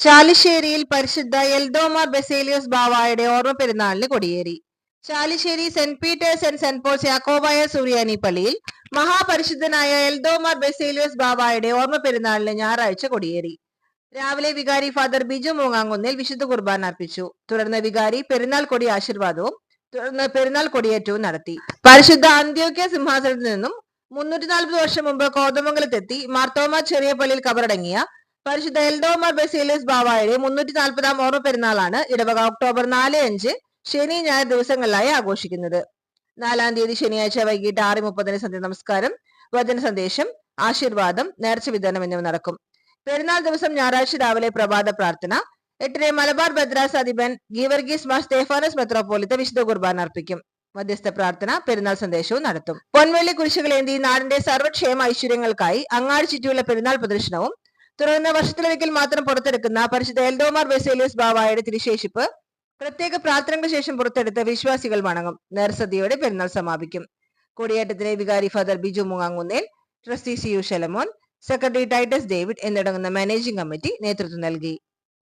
ചാലിശ്ശേരിയിൽ പരിശുദ്ധ എൽദോമാർ ബെസേലിയോസ് ബാവായുടെ ഓർമ്മ പെരുന്നാളിന് കൊടിയേറി. Chalissery Saint Peter's and Saint Paul's Yakobaya Suriyani പള്ളിയിൽ മഹാപരിശുദ്ധനായ എൽദോമാർ ബെസേലിയോസ് ബാവായുടെ ഓർമ്മ പെരുന്നാളിന് ഞായറാഴ്ച കൊടിയേറി. രാവിലെ വികാരി ഫാദർ ബിജു മൂങ്ങാങ്കുന്നിൽ വിശുദ്ധ കുർബാന അർപ്പിച്ചു. തുടർന്ന് വികാരി പെരുന്നാൾ കൊടി ആശീർവാദവും തുടർന്ന് പെരുന്നാൾ കൊടിയേറ്റവും നടത്തി. പരിശുദ്ധ അന്ത്യോക്യ സിംഹാസനത്തിൽ നിന്നും മുന്നൂറ്റി നാൽപ്പത് വർഷം മുമ്പ് കോതമംഗലത്തെത്തി മാർത്തോമ ചെറിയ പള്ളിയിൽ കബറടങ്ങിയ പരിശുദ്ധ എൽദോമർ ബെസേലിയസ് ബാവായുടെ മുന്നൂറ്റി നാൽപ്പതാം ഓർമ്മ പെരുന്നാളാണ് ഇടവക ഒക്ടോബർ നാല് അഞ്ച് ശനി ഞായർ ദിവസങ്ങളിലായി ആഘോഷിക്കുന്നത്. നാലാം തീയതി ശനിയാഴ്ച വൈകിട്ട് ആറ് മുപ്പതിന് സന്ധ്യ നമസ്കാരം വചന സന്ദേശം ആശീർവാദം നേർച്ച വിതരണം എന്നിവ നടക്കും. പെരുന്നാൾ ദിവസം ഞായറാഴ്ച രാവിലെ പ്രഭാത പ്രാർത്ഥന എട്ടിന് മലബാർ ഭദ്രാസ് അധിപൻ ഗീവർഗീസ് മാസ് സ്റ്റേഫാനസ് മെത്രോപോലിത്ത വിശുദ്ധ കുർബാന അർപ്പിക്കും. മധ്യസ്ഥ പ്രാർത്ഥന പെരുന്നാൾ സന്ദേശവും നടത്തും. പൊൻവെള്ളി കുരിശുകളേന്തി നാടിന്റെ സർവക്ഷേമ ഐശ്വര്യങ്ങൾക്കായി അങ്ങാടി ചുറ്റിയുള്ള പെരുന്നാൾ പ്രദർശനവും തുടർന്ന് വർഷത്തിലൊരിക്കൽ മാത്രം പുറത്തെടുക്കുന്ന പരിശുദ്ധ എൽഡോമാർ ബെസേലിയസ് ബാവായുടെ തിരുശേഷിപ്പ് പ്രത്യേക പ്രാർത്ഥനയ്ക്ക് ശേഷം പുറത്തെടുത്ത് വിശ്വാസികൾ വണങ്ങും. നേർസദ്യയോടെ പെരുന്നാൾ സമാപിക്കും. കൊടിയേറ്റത്തിലെ വികാരി father Biju Mungankunnel trustee C U Shalamon secretary Titus David എന്നിടങ്ങുന്ന managing committee നേതൃത്വം നൽകി.